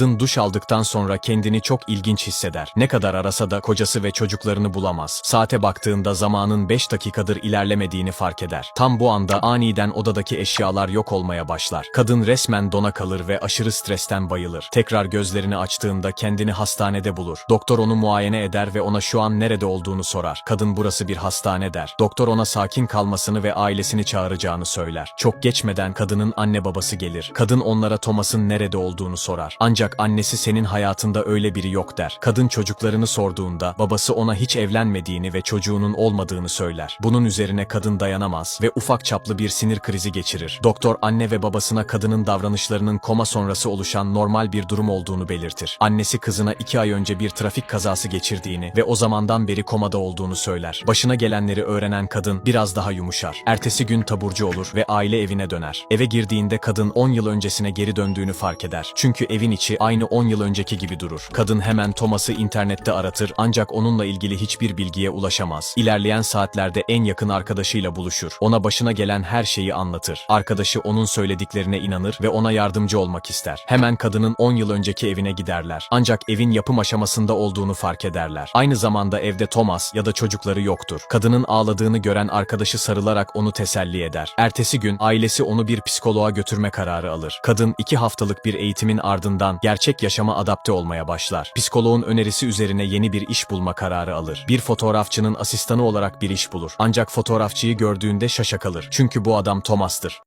Kadın duş aldıktan sonra kendini çok ilginç hisseder. Ne kadar arasa da kocası ve çocuklarını bulamaz. Saate baktığında zamanın 5 dakikadır ilerlemediğini fark eder. Tam bu anda aniden odadaki eşyalar yok olmaya başlar. Kadın resmen dona kalır ve aşırı stresten bayılır. Tekrar gözlerini açtığında kendini hastanede bulur. Doktor onu muayene eder ve ona şu an nerede olduğunu sorar. Kadın burası bir hastane der. Doktor ona sakin kalmasını ve ailesini çağıracağını söyler. Çok geçmeden kadının anne babası gelir. Kadın onlara Thomas'ın nerede olduğunu sorar. Ancak annesi senin hayatında öyle biri yok der. Kadın çocuklarını sorduğunda babası ona hiç evlenmediğini ve çocuğunun olmadığını söyler. Bunun üzerine kadın dayanamaz ve ufak çaplı bir sinir krizi geçirir. Doktor anne ve babasına kadının davranışlarının koma sonrası oluşan normal bir durum olduğunu belirtir. Annesi kızına iki ay önce bir trafik kazası geçirdiğini ve o zamandan beri komada olduğunu söyler. Başına gelenleri öğrenen kadın biraz daha yumuşar. Ertesi gün taburcu olur ve aile evine döner. Eve girdiğinde kadın 10 yıl öncesine geri döndüğünü fark eder. Çünkü evin içi aynı 10 yıl önceki gibi durur. Kadın hemen Thomas'ı internette aratır ancak onunla ilgili hiçbir bilgiye ulaşamaz. İlerleyen saatlerde en yakın arkadaşıyla buluşur. Ona başına gelen her şeyi anlatır. Arkadaşı onun söylediklerine inanır ve ona yardımcı olmak ister. Hemen kadının 10 yıl önceki evine giderler. Ancak evin yapım aşamasında olduğunu fark ederler. Aynı zamanda evde Thomas ya da çocukları yoktur. Kadının ağladığını gören arkadaşı sarılarak onu teselli eder. Ertesi gün ailesi onu bir psikoloğa götürme kararı alır. Kadın iki haftalık bir eğitimin ardından gerçek yaşama adapte olmaya başlar. Psikoloğun önerisi üzerine yeni bir iş bulma kararı alır. Bir fotoğrafçının asistanı olarak bir iş bulur. Ancak fotoğrafçıyı gördüğünde şaşa kalır. Çünkü bu adam Thomas'tır.